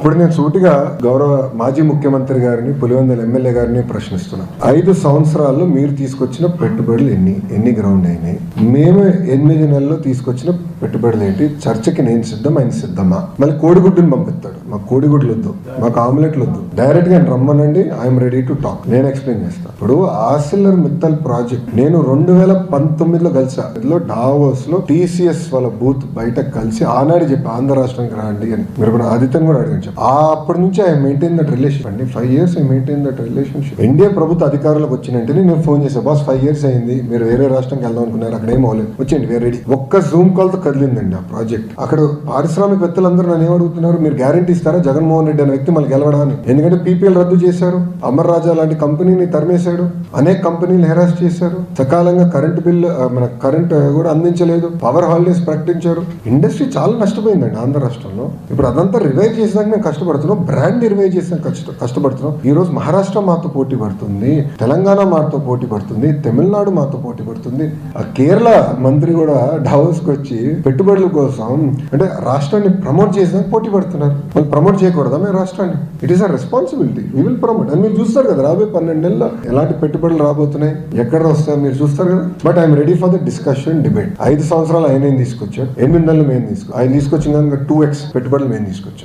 ఇప్పుడు నేను సూటిగా గౌరవ మాజీ ముఖ్యమంత్రి గారిని పులివెందుల ఎమ్మెల్యే గారిని ప్రశ్నిస్తున్నాను ఐదు సంవత్సరాల్లో మీరు తీసుకొచ్చిన పెట్టుబడులు ఎన్ని? ఎన్ని గ్రౌండ్ అయినాయి? మేము ఎనిమిది నెలల్లో తీసుకొచ్చిన పెట్టుబడులు ఏంటి? చర్చకి నేను సిద్ధం ఆయన సిద్ధమా? మళ్ళీ కోడిగుడ్డుని పంపిస్తాడు. మాకు కోడిగుడ్లు వద్దు మాకు ఆమ్లెట్లు వద్దు. డైరెక్ట్గా రమ్మనండి ఐఎమ్ రెడీ టు టాక్. నేను ఎక్స్ప్లెయిన్ చేస్తాను ఇప్పుడు ఆసిల్లర్ మిత్తల్ ప్రాజెక్ట్. నేను రెండు వేల పంతొమ్మిదిలో కలిసా. ఇందులో డావోస్లో టీసీఎస్ వాళ్ళ బూత్ బయట కలిసి ఆనాడు చెప్పి ఆంధ్ర రాష్ట్రానికి రండి అని మీరు కూడా ఆదిత్యం కూడా అడిగించారు ఆ అప్పటి నుంచి ఐ మెయింటైన్ దట్ రిలేషన్ అండి. Five years I maintain that relationship. India ప్రభుత్వ అధికారులకు వచ్చిన వెంటనే నేను ఫోన్ చేసా బాస్ ఫైవ్ ఇయర్స్ అయింది మీరు వేరే రాష్ట్రానికి వెళ్దాం అనుకున్నారు? అక్కడ ఏం అవ్వలేదు. వచ్చేయండి వేరే రెడీ ఒక్క జూమ్ కాల్తో కదిలిందండి ఆ ప్రాజెక్ట్. అక్కడ పారిశ్రామికవేత్తలందరూ నన్ను ఏమడుగుతున్నారు మీరు గ్యారంటీ ఇస్తారా జగన్మోహన్ రెడ్డి అనే వ్యక్తి మళ్ళీ గెలవడానికి ఎందుకంటే పీపీఎల్ రద్దు చేశారు. అమర్ రాజా లాంటి కంపెనీని తరిమేశాడు. అనేక కంపెనీలు హెరాస్ చేశారు. సకాలంగా కరెంటు బిల్ మన కరెంట్ కూడా అందించలేదు. పవర్ హాలిడేస్ ప్రకటించారు. ఇండస్ట్రీ చాలా నష్టపోయిందండి ఆంధ్ర రాష్ట్రంలో. ఇప్పుడు అదంతా రివైవ్ చేసినాక మేము కష్టపడుతున్నాం. బ్రాండ్ రివైవ్ చేసినాక కష్ట కష్టపడుతున్నాం. ఈ రోజు మహారాష్ట్ర మాతో పోటీ పడుతుంది. తెలంగాణ మాతో పోటీ పడుతుంది. తమిళనాడు మాతో పోటీ పడుతుంది. ఆ కేరళ మంత్రి కూడా డావోస్కి వచ్చి పెట్టుబడుల కోసం అంటే రాష్ట్రాన్ని ప్రమోట్ చేసినాక పోటీ పడుతున్నారు. ప్రమోట్ చేయకూడదా మేము రాష్ట్రాన్ని? It is a responsibility we will promote అని మీరు చూస్తారు కదా రాబోయే పన్నెండు నెలల్లో ఎలాంటి పెట్టుబడులు రాబోతున్నాయి? ఎక్కడ వస్తాయి మీరు చూస్తారు కదా? But I'm ready for the discussion debate ఐదు సంవత్సరాలు ఆయన ఏం తీసుకొచ్చాడు? ఎనిమిది నెలలు మేము తీసుకు ఆయన తీసుకొచ్చిన టూ ఎక్స్ పెట్టుబడులు మేము తీసుకొచ్చాం.